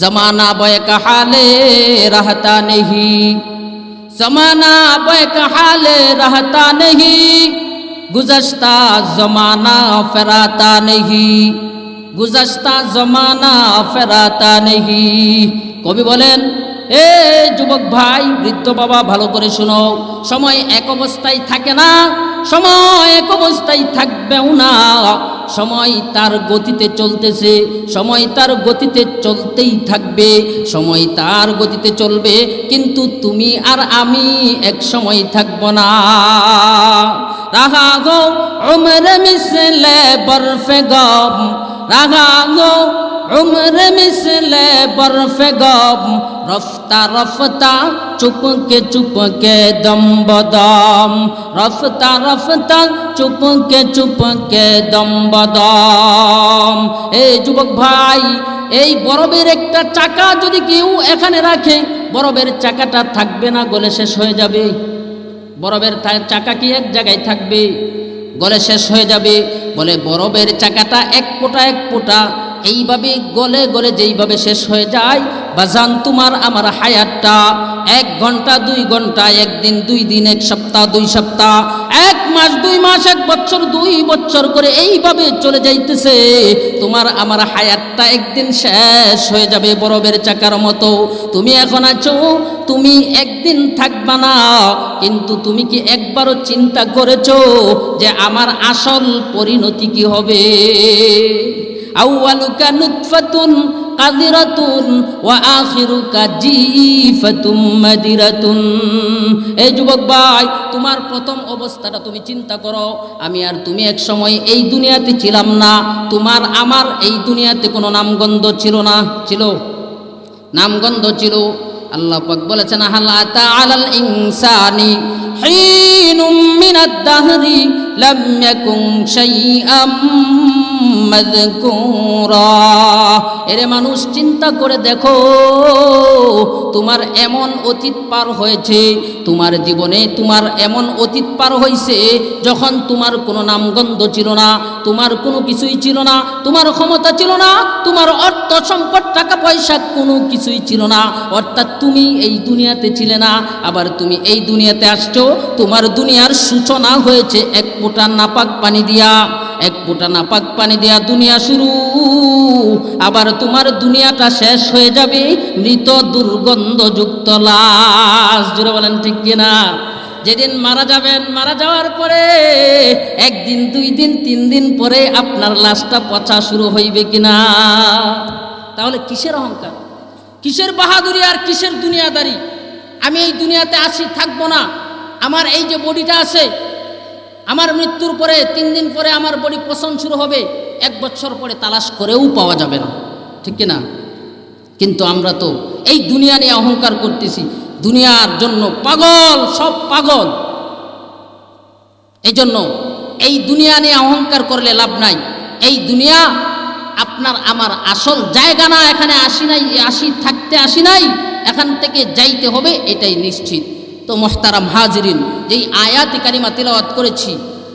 জমানা বয়ক হালে রহতা নেহি জমানা বয়ক হালে রহতা নেহি গুজশতা জমানা ফেরাতা নেহি গুজশতা জমানা ফেরাতা নেহি কবি বলেন এ যুবক ভাই বৃদ্ধ বাবা, ভালো করে শুনো। সময় এক অবস্থায় থাকে না। সময় এক অবস্থায় থাকবেও না। সময় তার গতিতে চলতেছে, সময় তার গতিতে চলতেই থাকবে, সময় তার গতিতে চলবে, কিন্তু তুমি আর আমি এক সময় থাকব না। রাহা গো, উমর মিসলে বরফে গম। রাহা গো উমর মিসলে বরফে গম, রফতা রফতা, চুপকে চুপকে দম বদম। রফতা রফতা, চুপকে চুপকে দম বদম। এই যুবক ভাই, এই বরফের একটা চাকা যদি কেউ এখানে রাখে, বরফের চাকাটা থাকবে না, গলে শেষ হয়ে যাবে। বরফের চাকা কি এক জায়গায় থাকবে? গলে শেষ হয়ে যাবে। বলে বরফের চাকাটা এক ফোঁটা এক ফোঁটা। এইভাবে গলে গলে যেইভাবে শেষ হয়ে যায় বা বাজান তোমার আমার হায়াতটা। এক ঘণ্টা, দুই ঘণ্টা, একদিন, দুই দিন, এক সপ্তাহ, দুই সপ্তাহ, এক মাস, দুই মাস, এক বছর, দুই বছর করে এইভাবে চলে যাইতেছে। তোমার আমার হায়াতটা একদিন শেষ হয়ে যাবে বরফের চাকার মতো। তুমি এখন আছো, তুমি একদিন থাকবা না, কিন্তু তুমি কি একবারও চিন্তা করেছ যে আমার আসল পরিণতি কি হবে? আউয়ালুকা নুতফাতুন কাদিরাতুন ওয়া আখিরুকা জিফাতুম মাদিরাতুন। এই যুবক ভাই, তোমার প্রথম অবস্থাটা তুমি চিন্তা করো। আমি আর তুমি এক সময় এই দুনিয়াতে ছিলাম না। তোমার আমার এই দুনিয়াতে কোনো নামগন্ধ ছিল না, ছিল? নামগন্ধ ছিল। আল্লাহ পাক বলেছেন হালা তাআলাল ইনসানি হিনুম মিনাদ দাহরি ইয়াকুন শাইআম মাযকুরা এরে মানুষ, চিন্তা করে দেখো, তোমার এমন অতীত পার হয়েছে, তোমার জীবনে তোমার এমন অতীত পার হয়েছে, যখন তোমার কোনো নামগন্ধ ছিল না, তোমার কোনো কিছুই ছিল না, তোমার ক্ষমতা ছিল না, তোমার অর্থ সম্পদ, টাকা পয়সা কোনো কিছুই ছিল না। অর্থাৎ তুমি এই দুনিয়াতে ছিলে না, আবার তুমি এই দুনিয়াতে আসছো, তোমার দুনিয়ার সূচনা হয়েছে এক ফোঁটা নাপাক পানি দিয়া, এক ফোঁটা নাপাক পানি দিয়া দুনিয়া শুরু। আবার তোমার দুনিয়াটা শেষ হয়ে যাবে, মৃত দুর্গন্ধযুক্ত লাশ। জুড়ে বলেন ঠিক কিনা? যেদিন মারা যাবেন, মারা যাওয়ার পরে, একদিন, দুই দিন, তিন দিন পরে আপনার লাশটা পচা শুরু হইবে কিনা? তাহলে কিসের অহংকার? কিসের বাহাদুরি আর কিসের দুনিয়াদারি? আমি এই দুনিয়াতে আসি, থাকব না। আমার এই যে বডিটা আছে আমার মৃত্যুর পরে, তিন দিন পরে আমার বডি পছন্দ শুরু হবে, এক বছর পরে তালাশ করেও পাওয়া যাবে না। ঠিক কিনা কিন্তু আমরা তো এই দুনিয়া নিয়ে অহংকার করতেছি। দুনিয়ার জন্য পাগল, সব পাগল। এই জন্য এই দুনিয়া নিয়ে অহংকার করলে লাভ নাই। এই দুনিয়া আপনার আমার আসল জায়গা না, এখানে আসি নাই, আসি, থাকতে আসি নাই, এখান থেকে যাইতে হবে, এটাই নিশ্চিত। তো মোহতারাম হাজরিন, যেই আয়াতে কারিমা তিলাওয়াত করেছি,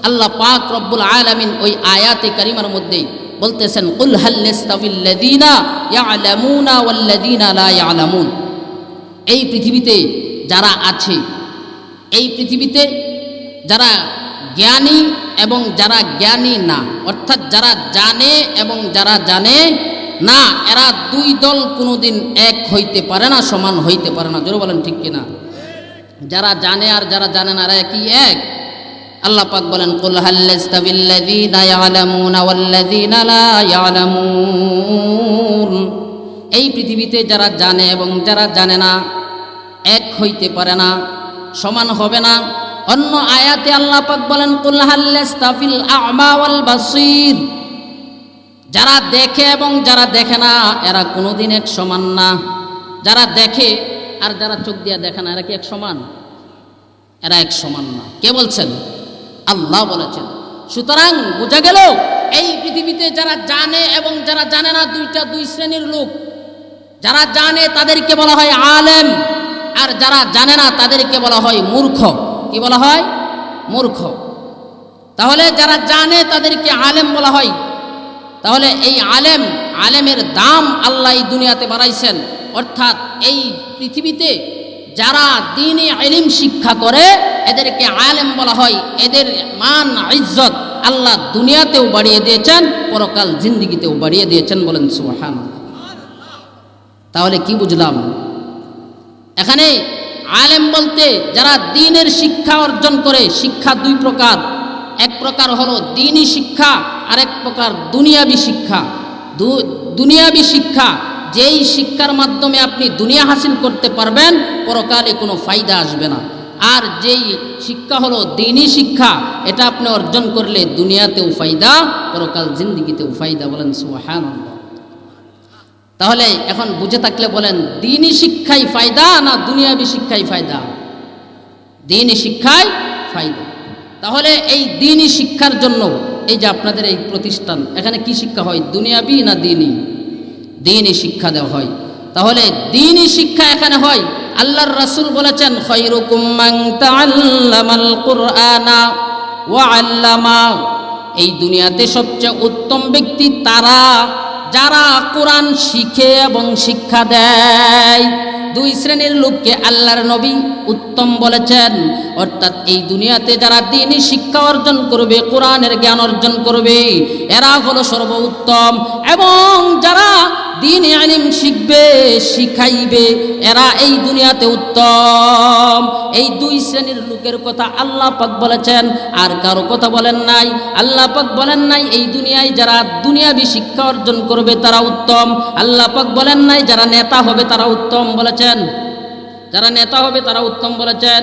আল্লাহ পাক রব্বুল আলামিন ওই আয়াতে কারিমার মধ্যে বলতেছেন, কুল হাল্লাস্তাবিল্লাযীনা ইয়ালামুনা ওয়াল্লাযীনা লা ইয়ালামুন। এই পৃথিবীতে যারা আছে, এই পৃথিবীতে যারা জ্ঞানী এবং যারা জ্ঞানী না, অর্থাৎ যারা জানে এবং যারা জানে না, এরা দুই দল কোনোদিন এক হইতে পারে না, সমান হইতে পারে না। জোর বলেন ঠিক কিনা? যারা জানে আর যারা জানে না কি এক? আল্লাহ পাক বলেন, কুল হাল্লাস্তাবিল্লাযীনা ইয়ালামুনা ওয়াল্লাযীনা লা ইয়ালামুন। এই পৃথিবীতে যারা জানে এবং যারা জানে না, এক হইতে পারে না, সমান হবে না। অন্য আয়াতে আল্লাহ পাক বলেন, কুল হাল্লাস্তাফিল আ'মা ওয়াল বাসীর। যারা দেখে এবং যারা দেখে না, এরা কোনোদিন এক সমান না। যারা দেখে আর যারা চোখ দিয়া দেখে না, এরা কি এক সমান? এরা এক সমান না। কে বলছেন? আল্লাহ বলেছেন। সুতরাং বোঝা গেল, এই পৃথিবীতে যারা জানে এবং যারা জানে না, দুইটা দুই শ্রেণির লোক। যারা জানে, তাদেরকে বলা হয় আলেম। আর যারা জানে না, তাদেরকে বলা হয় মূর্খ। কি বলা হয়? মূর্খ। তাহলে যারা জানে, তাদেরকে আলেম বলা হয়। তাহলে এই আলেম, আলেমের দাম আল্লাহ এই দুনিয়াতে বাড়াইছেন। অর্থাৎ এই পৃথিবীতে যারা দিনে আলিম শিক্ষা করে, এদেরকে আলেম বলা হয়। এদের মান, ইজ্জত আল্লাহ দুনিয়াতেও বাড়িয়ে দিয়েছেন, পরকাল জিন্দিগিতেও বাড়িয়ে দিয়েছেন বলেন সুহান তাহলে কি বুঝলাম? এখানে আলেম বলতে যারা দিনের শিক্ষা অর্জন করে, শিক্ষা দুই প্রকার। এক প্রকার হলো দিনই শিক্ষা আর এক প্রকার দুনিয়াবি শিক্ষা। দুনিয়াবি শিক্ষা যেই শিক্ষার মাধ্যমে আপনি দুনিয়া হাসিল করতে পারবেন, পরকালে কোনো ফায়দা আসবে না। আর যেই শিক্ষা হলো দিনই শিক্ষা, এটা আপনি অর্জন করলে দুনিয়াতেও ফায়দা, পরকাল জিন্দিগিতেও ফায়দা বলেন সুহান তাহলে এখন বুঝে থাকলে বলেন, দিনই শিক্ষাই ফায়দা না দুনিয়াবি শিক্ষাই ফায়দা? দিনই শিক্ষাই ফায়দা। তাহলে এই দিনই শিক্ষার জন্য এই যে আপনাদের এই প্রতিষ্ঠান, এখানে কি শিক্ষা হয়, দুনিয়াবি না দিনই? দিনই শিক্ষা দেওয়া হয়। তাহলে দিনই শিক্ষা এখানে হয়। আল্লাহর রাসূল বলেছেন আল্লামা। এই দুনিয়াতে সবচেয়ে উত্তম ব্যক্তি তারা, যারা কোরআন শিখে এবং শিক্ষা দেয়। দুই শ্রেণির লোককে আল্লাহর নবী উত্তম বলেছেন। অর্থাৎ এই দুনিয়াতে যারা দিনই শিক্ষা অর্জন করবে, কোরআনের জ্ঞান অর্জন করবে, এরা হলো সর্বোত্তম। এবং যারা দিন আলিম শিখবে, শিখাইবে, এরা এই দুনিয়াতে উত্তম। এই দুই শ্রেণির লোকের কথা আল্লাহ পাক বলেছেন, আর কারও কথা বলেন নাই। আল্লাহ পাক বলেন নাই, এই দুনিয়ায় যারা দুনিয়াবি শিক্ষা অর্জন করবে তারা উত্তম। আল্লাহ পাক বলেন নাই, যারা নেতা হবে তারা উত্তম বলেছেন। যারা নেতা হবে তারা উত্তম বলেছেন।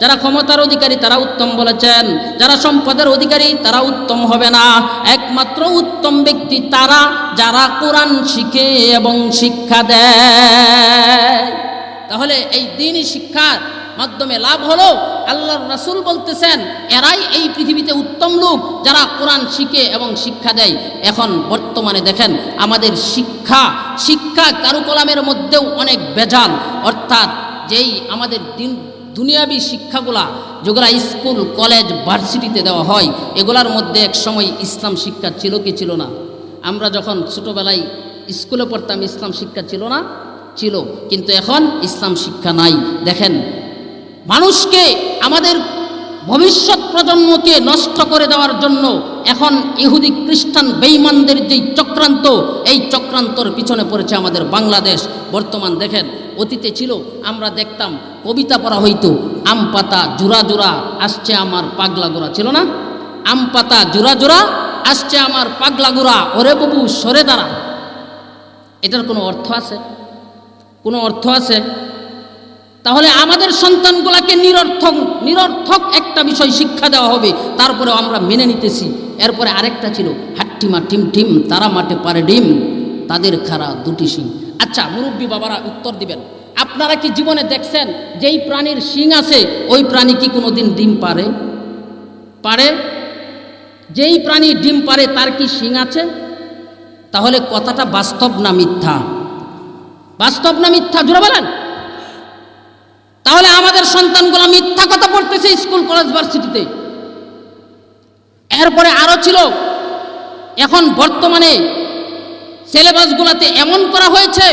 যারা ক্ষমতার অধিকারী, তারা উত্তম বলেছেন। যারা সম্পদের অধিকারী, তারা উত্তম হবে না। একমাত্র উত্তম ব্যক্তি তারা যারা কোরআন শিখে এবং শিক্ষা দেয়। তাহলে এই দিনই শিক্ষার মাধ্যমে লাভ হলো। আল্লাহর রাসূল বলতেছেন, এরাই এই পৃথিবীতে উত্তম লোক যারা কোরআন শিখে এবং শিক্ষা দেয়। এখন বর্তমানে দেখেন, আমাদের শিক্ষা শিক্ষা কারুকলামের মধ্যেও অনেক বেজাল অর্থাৎ যেই আমাদের দিন দুনিয়াবি শিক্ষাগুলা যেগুলা স্কুল, কলেজ, ভার্সিটিতে দেওয়া হয়, এগুলার মধ্যে এক সময় ইসলাম শিক্ষা ছিল কি ছিল না? আমরা যখন ছোটোবেলায় স্কুলে পড়তাম, ইসলাম শিক্ষা ছিল না? ছিল। কিন্তু এখন ইসলাম শিক্ষা নাই। দেখেন, মানুষকে আমাদের ভবিষ্যৎ প্রজন্মকে নষ্ট করে দেওয়ার জন্য এখন ইহুদি খ্রিস্টান বেইমানদের যেই চক্রান্ত, এই চক্রান্তর পিছনে পড়েছে আমাদের বাংলাদেশ। বর্তমান দেখেন, অতীতে ছিল, আমরা দেখতাম, কবিতা পড়া হইতো, আম পাতা জোড়া জোড়া আসছে আমার পাগলা গোড়া। ছিল না? আম পাতা জোড়া জোড়া আসছে আমার পাগলা গোড়া। ওরে বাবু, সরে দাঁড়া। এটার কোনো অর্থ আছে? কোনো অর্থ আছে? তাহলে আমাদের সন্তানগুলাকে নিরর্থক নিরর্থক একটা বিষয় শিক্ষা দেওয়া হবে। তারপরে আমরা মেনে নিতেছি। এরপরে আরেকটা ছিল, হাট্টিমা টিম টিম, তারা মাঠে পারে ডিম, তাদের খারা দুটি শিং। আচ্ছা মুরব্বী বাবারা, উত্তর দিবেন। আপনারা কি জীবনে দেখছেন, যেই প্রাণীর শিং আছে, ওই প্রাণী কি কোনোদিন ডিম পারে? পারে? যেই প্রাণী ডিম পারে, তার কি শিং আছে? তাহলে কথাটা বাস্তব না মিথ্যা? বাস্তব না মিথ্যা? জুড়ে বলেন। তাহলে আমাদের সন্তানগুলো মিথ্যা কথা পড়তেছে স্কুল, কলেজ, ভার্সিটিতে। এরপরে আরও ছিল, এখন বর্তমানে সিলেবাসগুলোতে এমন করা হয়েছে,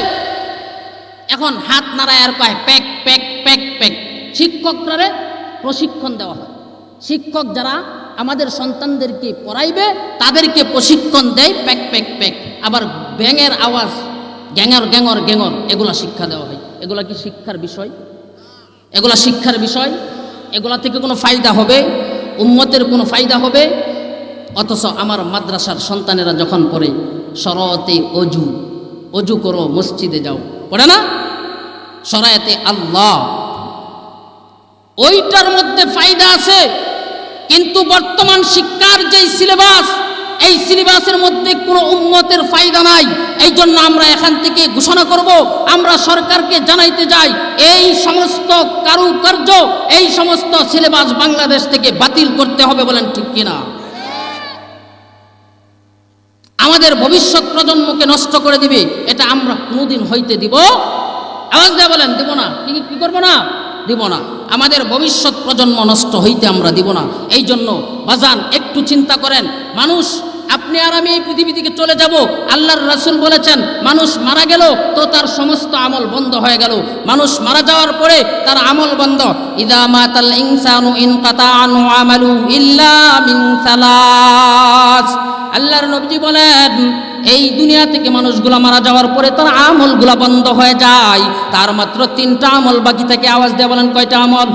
এখন হাত নাড়ায় আর কয়, প্যাক প্যাক প্যাক প্যাক। শিক্ষকরা প্রশিক্ষণ দেওয়া হয়। শিক্ষক যারা আমাদের সন্তানদেরকে পড়াইবে, তাদেরকে প্রশিক্ষণ দেয়, প্যাক প্যাক প্যাক। আবার ব্যাঙের আওয়াজ, গ্যাঙর গ্যাঙর গ্যাঙর, এগুলা শিক্ষা দেওয়া হয়। এগুলা কি শিক্ষার বিষয়? এগুলা শিক্ষার বিষয়, এগুলা থেকে কোনো ফায়দা হবে, উম্মতের কোনো ফায়দা হবে। অথচ আমার মাদ্রাসার সন্তানেরা যখন পড়ে শরতে অজু অজু করো, মসজিদে যাও। পড়ে না? সরায়তে আল্লাহ। ওইটার মধ্যে ফায়দা আছে, কিন্তু বর্তমান শিক্ষার যেই সিলেবাস এই সিলেবাসের মধ্যে কোনো উন্মতের ফায়দা নাই। এই জন্য আমরা এখান থেকে ঘোষণা করব, আমরা সরকারকে জানাইতে যাই, এই সমস্ত কারুকার্য, এই সমস্ত সিলেবাস বাংলাদেশ থেকে বাতিল করতে হবে বলেন ঠিক কিনা? আমাদের ভবিষ্যৎ প্রজন্মকে নষ্ট করে দিবে, এটা আমরা কোনোদিন হইতে দিব। আওয়াজ দেয়া বলেন, দিব না। কি কি করব না? দিব না। আমাদের ভবিষ্যৎ প্রজন্ম নষ্ট হইতে আমরা দিব না। এই জন্য বাজান, একটু চিন্তা করেন। মানুষ আপনি আর আমি এই পৃথিবী থেকে চলে যাব। আল্লাহর রাসূল বলেছেন, মানুষ মারা গেল, তো তার সমস্ত আমল বন্ধ হয়ে গেল। মানুষ মারা যাওয়ার পরে তার আমল বন্ধ। ইদা ইনসানু ইনকাতা আনহু আমালু ইল্লা মিন সালাস। আল্লাহর নবী বলেন, এই দুনিয়া থেকে মানুষগুলা মারা যাওয়ার পরে তার আমলগুলা বন্ধ হয়ে যায়। তার মাত্র তিনটা আমল বাকি থাকে। আওয়াজ দিয়ে বলেন, কয়টা আমল?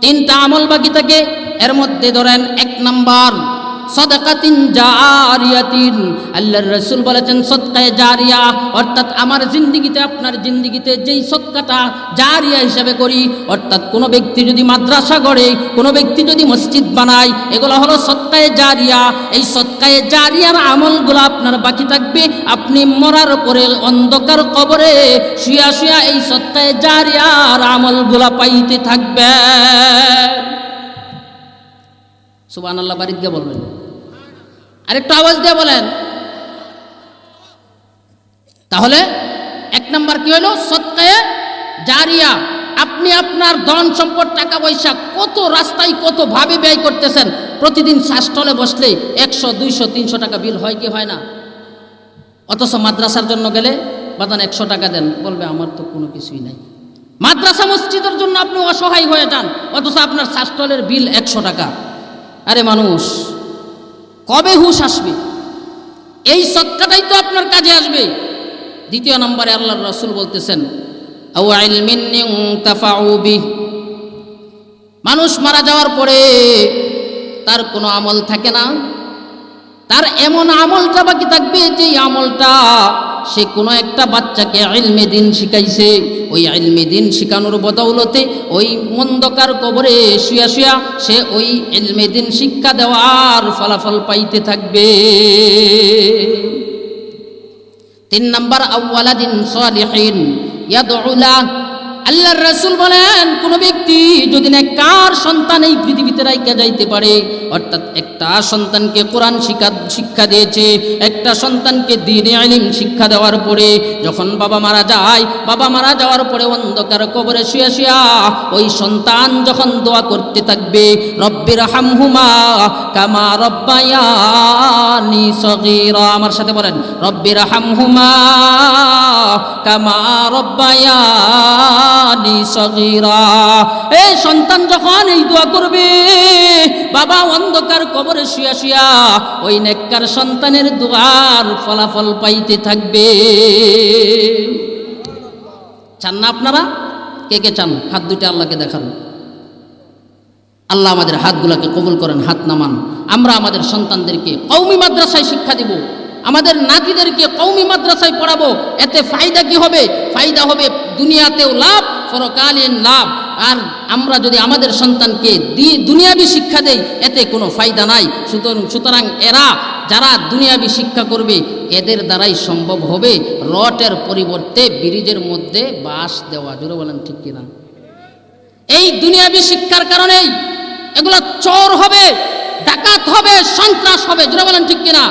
তিনটা আমল বাকি থাকে। এর মধ্যে ধরেন, এক নাম্বার সদকাতিন জারিয়াতিন। আল্লাহর রাসূল বলেছেন, সদকায়ে জারিয়া, অর্থাৎ আমার জিন্দিগিতে, আপনার জিন্দিগিতে যেই সদকাটা জারিয়া হিসেবে করি, অর্থাৎ কোনো ব্যক্তি যদি মাদ্রাসা গড়ে, কোনো ব্যক্তি যদি মসজিদ বানায়, এগুলো হলো সদকায়ে জারিয়া। এই সদকায়ে জারিয়ার আমলগুলো আপনার বাকি থাকবে। আপনি মরার পরে অন্ধকার কবরে শুয়া শুয়া এই সদকায়ে জারিয়ার আমলগুলা পাইতে থাকবেন। সুবান আল্লাহ বাড়িতে গিয়ে বলবেন। আরেকটু আওয়াজ দিয়ে বলেন। তাহলে এক নাম্বার কি হলো? সৎকায়ে জারিয়া, আপনি আপনার ধন সম্পদ, টাকা পয়সা কত রাস্তায় কত ভাবে ব্যয় করতেছেন, প্রতিদিন শ্বাসটলে বসলে একশো, দুইশো, তিনশো টাকা বিল হয় কি হয় না? অথচ মাদ্রাসার জন্য গেলে বাদান একশো টাকা দেন, বলবে আমার তো কোনো কিছুই নাই। মাদ্রাসা মসজিদের জন্য আপনি অসহায় হয়ে যান, অথচ আপনার শ্বাসটলের বিল একশো টাকা। আরে মানুষ, কবে হুশ আসবে? এই সৎকাটাই তো আপনার কাজে আসবে। দ্বিতীয় নম্বরে আল্লাহর রসুল বলতেছেন। মানুষ মারা যাওয়ার পরে তার কোনো আমল থাকে না। তার এমন আমলটা বাকি থাকবে যে আমলটা সে কোনো একটা বাচ্চাকে ইলমে দিন শিখাইছে। ওই ইলমে দিন শিখানোর বদৌলতে ওই মন্দকার কবরে শুয়া শুয়া সে ওই ইলমে দিন শিক্ষা দেওয়ার ফলাফল পাইতে থাকবে। তিন নাম্বার আউ্লাদিন সালিহিন ইয়াদউলা আল্লাহর রাসূল বলেন, কোন ব্যক্তি যদি না কার সন্তান এই পৃথিবীতে রাইকা যাইতে পারে, অর্থাৎ একটা সন্তানকে কোরআন শিক্ষা শিক্ষা দিয়েছে, একটা সন্তানকে দিনে আলিম শিক্ষা দেওয়ার পরে যখন বাবা মারা যায়, বাবা মারা যাওয়ার পরে অন্ধকার কবরে শুয়ে শুয়া ওই সন্তান যখন দোয়া করতে থাকবে রব্বির হামহুমা কামা রব্বায়ানি সগীরা। আমার সাথে বলেন রব্বির হামহুমা কামা সন্তান যখন এই দোয়া করবে, বাবা অন্ধকার কবরে শুয়া শুয়া ওই নেককার সন্তানের দোয়ার ফলাফল পাইতে থাকবে। চান না আপনারা? কে কে চান? হাত দুইটা আল্লাহকে দেখান। আল্লাহ আমাদের হাতগুলাকে কবুল করেন, হাত নামান। আমরা আমাদের সন্তানদেরকে কৌমি মাদ্রাসায় শিক্ষা দিব। আমাদের নাতিদেরকে কৌমি মাদ্রাসায় পড়াবো। এতে ফায়দা কি হবে? ফায়দা হবে দুনিয়াতেও লাভ পরকালীন লাভ। আর আমরা যদি আমাদের সন্তানকে দুনিয়াবি শিক্ষা দেই, এতে কোনো ফায়দা নাই। সুতরাং এরা যারা দুনিয়াবি শিক্ষা করবে, এদের দ্বারাই সম্ভব হবে রটের পরিবর্তে ব্রিজের মধ্যে বাঁশ দেওয়া। জোরে বলেন ঠিক কিনা? এই দুনিয়াবি শিক্ষার কারণেই এগুলো চোর হবে, ডাকাত হবে, সন্ত্রাস হবে। জোরে বলেন ঠিক কিনা?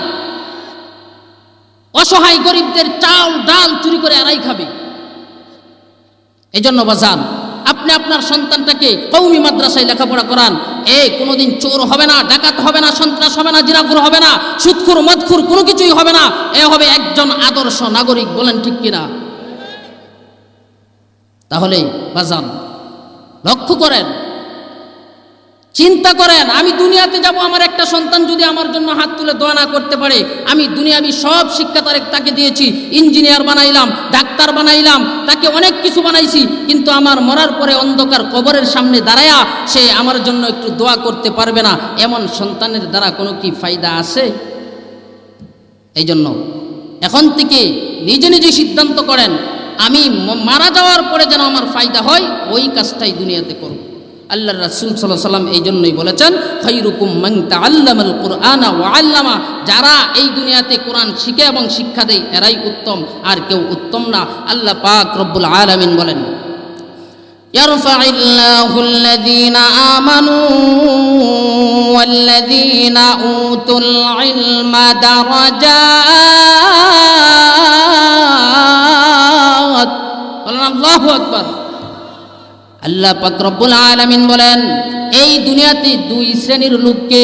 অসহায় গরিবদের চাল, ডাল চুরি করে এরাই খাবে। এই জন্য বাজান, আপনি আপনার সন্তানটাকে কৌমি মাদ্রাসায় লেখাপড়া করান। এ, কোনোদিন চোর হবে না, ডাকাত হবে না, সন্ত্রাস হবে না জিরাকুর হবে না, সুৎখুর, মদখুর কোনো কিছুই হবে না। এ হবে একজন আদর্শ নাগরিক, বলেন ঠিক কিনা? তাহলে বাজান, লক্ষ্য করেন চিন্তা করেন, আমি দুনিয়াতে যাব, আমার একটা সন্তান যদি আমার জন্য হাত তুলে দোয়া না করতে পারে, আমি দুনিয়াবি সব শিক্ষা তারে তাকে দিয়েছি, ইঞ্জিনিয়ার বানাইলাম, ডাক্তার বানাইলাম, তাকে অনেক কিছু বানাইছি, কিন্তু আমার মরার পরে অন্ধকার কবরের সামনে দাঁড়ায়া সে আমার জন্য একটু দোয়া করতে পারবে না। এমন সন্তানের দ্বারা কোনো কি ফায়দা আছে? এই জন্য এখন থেকে নিজে নিজে সিদ্ধান্ত করেন, আমি মারা যাওয়ার পরে যেন আমার ফায়দা হয়, ওই কাজটাই দুনিয়াতে করব। আল্লাহ রাসূল সাল্লাল্লাহু আলাইহি সাল্লাম এই জন্যই বলেছেন খায়রুকুম মান তাআল্লামাল কুরআনা ওয়া আল্লামা যারা এই দুনিয়াতে কোরআন শিখে এবং শিক্ষা দেয় এরাই উত্তম আর কেউ উত্তম না আল্লাহ পাক রব্বুল আলামিন বলেন يرفع الله الذين آمنوا والذين أوتوا العلم درجات বলেন আল্লাহু আকবার আল্লাহ পাক রব্বুল আলামিন বলেন, এই দুনিয়াতে দুই শ্রেণির লোককে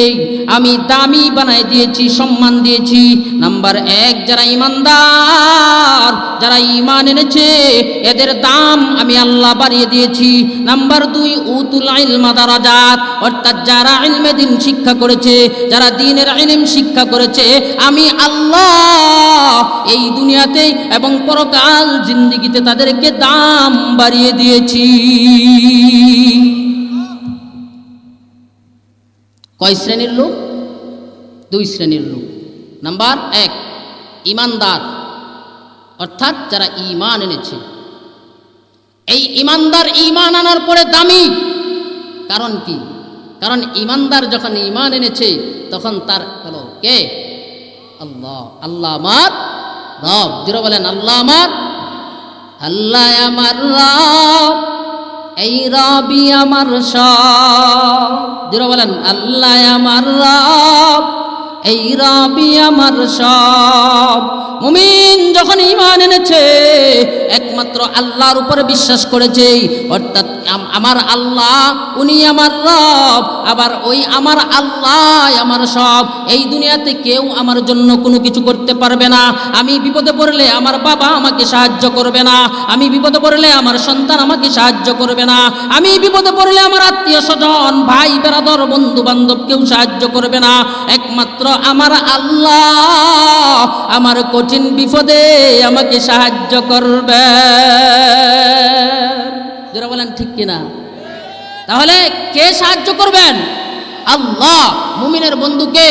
আমি দামি বানাই দিয়েছি, সম্মান দিয়েছি। নাম্বার এক, যারা ইমানদার যারা ইমান এনেছে, এদের দাম আমি আল্লাহ বাড়িয়ে দিয়েছি। নাম্বার দুই, উতুল ইলমা দারাজাত, অর্থাৎ যারা ইলমে দিন শিক্ষা করেছে, যারা দিনের ইলম শিক্ষা করেছে, আমি আল্লাহ এই দুনিয়াতে এবং পরকাল জিন্দিগিতে তাদেরকে দাম বাড়িয়ে দিয়েছি। কয় শ্রেণির লোক? দুই শ্রেণির লোক। নাম্বার এক, ইমানদার। অর্থাৎ যারা ইমান এনেছে। এই ইমানদার ইমান আনার পরে দামি। কারণ কি? কারণ ইমানদার যখন ইমান এনেছে, তখন তার হলো কে? আল্লাহ। আল্লাহ আমার রব। জিরো বলেন, আল্লাহ আমার আল্লাহ আমার রব। এই রবি আমার সব। বলেন আল্লাহ আমার রব। এই রবি আমার সব। মুমিন যখন ইমান এনেছে, একমাত্র আল্লাহর উপরে বিশ্বাস করেছে অর্থাৎ আমার আল্লাহ, উনি আমার রব, আবার ওই আমার আল্লাহ আমার সব। এই দুনিয়াতে কেউ আমার জন্য কোনো কিছু করতে পারবে না। আমি বিপদে পড়লে আমার বাবা আমাকে সাহায্য করবে না। আমি বিপদে পড়লে আমার সন্তান আমাকে সাহায্য করবে না। আমি বিপদে পড়লে আমার আত্মীয় স্বজন, ভাই বেরাদর বন্ধু বান্ধব কেউ সাহায্য করবে না। একমাত্র আমার আল্লাহ আমার কঠিন বিপদে আমাকে সাহায্য করবে। যারা বলেন, ঠিক কিনা? তাহলে কে সাহায্য করবেন? আল্লাহ, মুমিনের বন্ধুকে।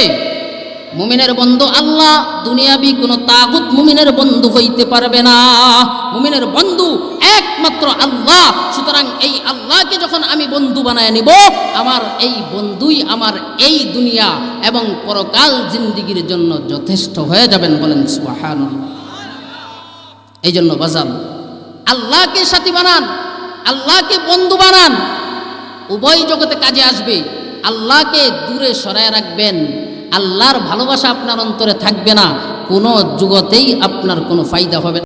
মুমিনের বন্ধু আল্লাহ, দুনিয়াবি কোনো তাগুত মুমিনের বন্ধু হইতে পারবে না। মুমিনের বন্ধু একমাত্র আল্লাহ, সুতরাং এই আল্লাহকে যখন আমি বন্ধু বানায় নিব, আমার এই বন্ধুই আমার এই দুনিয়া এবং পরকাল জিন্দিগির জন্য যথেষ্ট হয়ে যাবেন বলেন সুবহানাল্লাহ। এই জন্য বাজান, আল্লাহকে সাথী বানান, আল্লাহকে বন্ধু বানান, উভয় জগতে কাজে আসবে। আল্লাহকে দূরে সরায় রাখবেন। আল্লাহর ভালোবাসা আপনার অন্তরে থাকবে না কোনো যুগতেই আপনার কোনো ফায়দা হবে না।